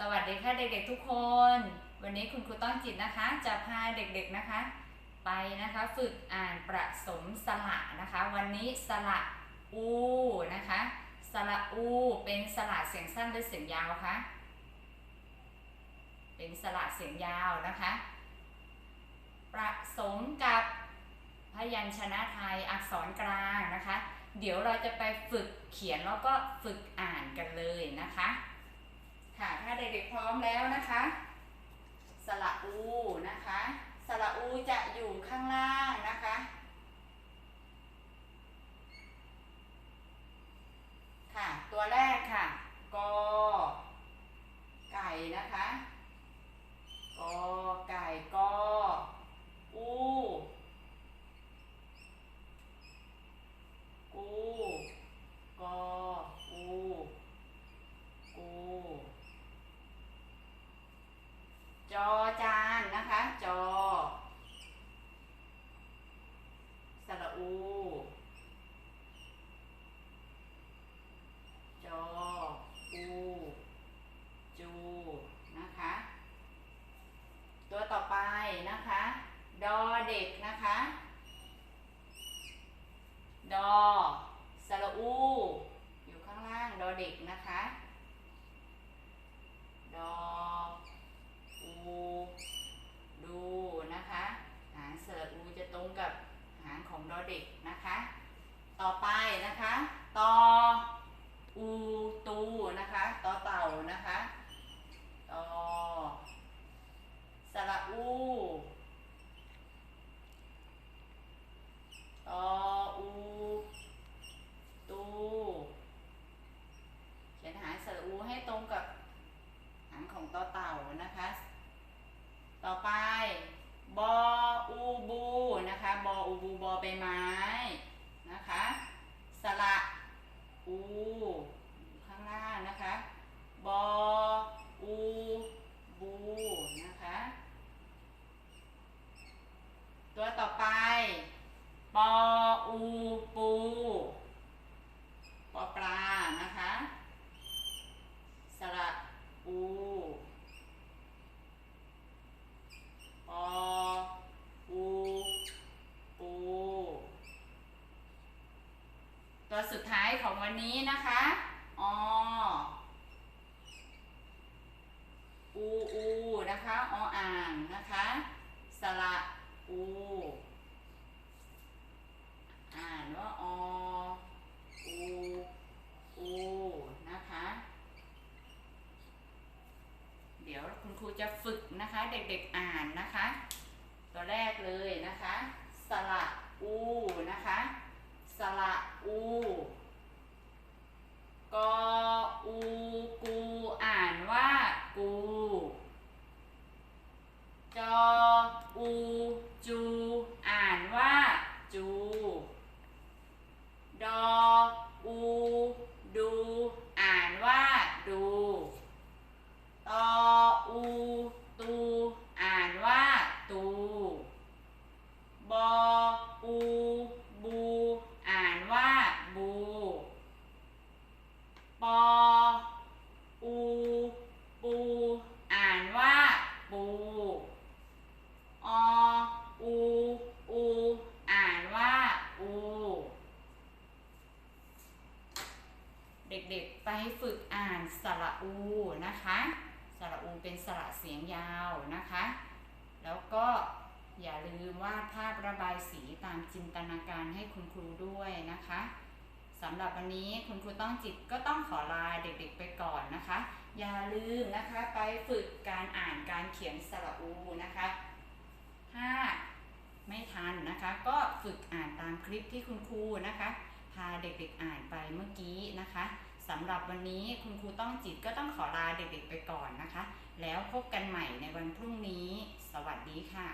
สวัสดีค่ะเด็กๆทุกคน วันนี้คุณครูต้องจิตนะคะ จะพาเด็กๆนะคะ ไปนะคะฝึกอ่านประสมสระนะคะ วันนี้สระอูนะคะสระอูเป็นสระเสียงสั้นหรือเสียงยาวคะเป็นสระเสียงยาวนะคะ ประสมกับพยัญชนะไทยอักษรกลางนะคะ เดี๋ยวเราจะไปฝึกเขียนแล้วก็ฝึกอ่านกันเลยนะคะ ค่ะ ถ้าเด็กๆพร้อมแล้วนะคะ สระอูนะคะ สระอูจะอยู่ข้างล่างนะคะ ค่ะ ตัวแรกค่ะ กอ ไก่นะคะ กอ ไก่กอ อู กู กอ อู กู จอจานนะคะ จอ สระอู จอ อู จู นะคะ ตัวต่อไปนะคะ ดอเด็กนะคะ ดอ สระอู อยู่ข้างล่าง ดอเด็กนะคะ ดอ อู ดู นะคะ หางสระอูจะตรงกับหางของดอเด็กนะคะ ต่อไปนะคะ ตอ อู ตู นะคะ ตอเต่านะคะ ตอ สระอู ตอ อู ตู เขียนหางสระอูให้ตรงกับหางของ ต่อเต่านะคะ ต่อไปบออูบูนะคะบออูบูบอใบไม้ นะคะ สระ อูอยู่ข้างล่างนะคะ บอ อู บู นะคะ ตัวต่อไป ปอ อู ปู ปอปลา นะคะ สระอู ปอ อู ปู ตัวสุดท้ายของ วันนี้นะคะออูอูนะคะออ่างนะคะ สระอูอ่านว่าออูอูนะคะ เดี๋ยวคุณครูจะฝึกนะคะ เด็กๆอ่านนะคะ ตัวแรกเลยนะคะ สระอูนะคะ สระอู กอ อู กู อ่านว่ากู จอ อู จู อ่านว่าจู ดอ อู ดู อ่านว่าดู ตอ อู ตู อ่านว่าตู บอ อู บู อ่านว่าบู ปอ อู ปู อ่านว่าปู อ อู อู อ่านว่าอู เด็กๆไปฝึกอ่านสระอูนะคะสระอูเป็นสระเสียงยาวนะคะ แล้วก็อย่าลืมวาดภาพระบายสีตามจินตนาการให้คุณครูด้วยนะคะสำหรับวันนี้คุณครูต้องจิตก็ต้องขอลาเด็กๆไปก่อนนะคะ อย่าลืมนะคะไปฝึกการอ่านการเขียนสระอูนะคะ ถ้าไม่ทันนะคะ ก็ฝึกอ่านตามคลิปที่คุณครูนะคะ พาเด็กๆอ่านไปเมื่อกี้นะคะ สำหรับวันนี้คุณครูต้องจิตก็ต้องขอลาเด็กๆไปก่อนนะคะ แล้วพบกันใหม่ในวันพรุ่งนี้ สวัสดีค่ะ